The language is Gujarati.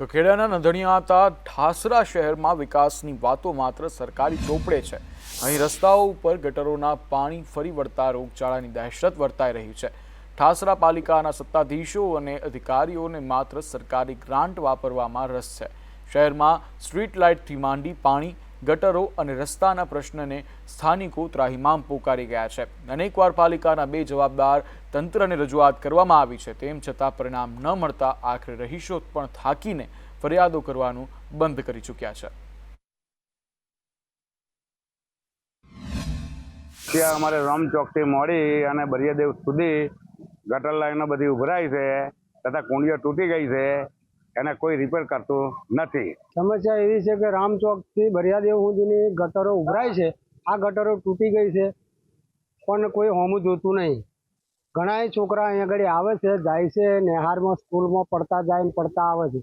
તો ખેડાના નંધણિયાતા ઠાસરા શહેરમાં વિકાસની વાતો માત્ર સરકારી ચોપડે છે. અહીં રસ્તાઓ ઉપર ગટરોના પાણી ફરી વળતા રોગચાળાની દહેશત વર્તાઈ રહી છે. ઠાસરા પાલિકાના સત્તાધીશો અને અધિકારીઓને માત્ર સરકારી ગ્રાન્ટ વાપરવામાં રસ છે. શહેરમાં સ્ટ્રીટ લાઇટથી માંડી પાણી ગટરો અને રસ્તાના પ્રશ્નને સ્થાનિકો ત્રાહિમામ પોકારી ગયા છે. અનેકવાર પાલિકાના બે જવાબદાર તંત્રને રજૂઆત કરવામાં આવી છે. તેમ છતાં પરિણામ ન મળતા આખરે રહીશો પણ થાકીને ફરિયાદો કરવાનું બંધ કરી ચૂક્યા છે. ત્યાં અમારે રમચોકથી મોડી અને બરિયાદેવ સુધી ગટર લાઈનો બધી ઉભરાઈ છે. તથા કુંડીઓ તૂટી ગઈ છે. એને કોઈ રિપેર કરતું નથી. સમસ્યા એવી છે કે રામચોકથી બરિયાદેવ સુધીની ગટરો ઉભરાય છે. આ ગટરો તૂટી ગઈ છે, પણ કોઈ હોમું જોતું નહીં. ઘણાય છોકરા અહીંયા આગળ આવે છે, જાય છે, નેહારમાં, સ્કૂલમાં પડતા જાય ને પડતા આવે છે.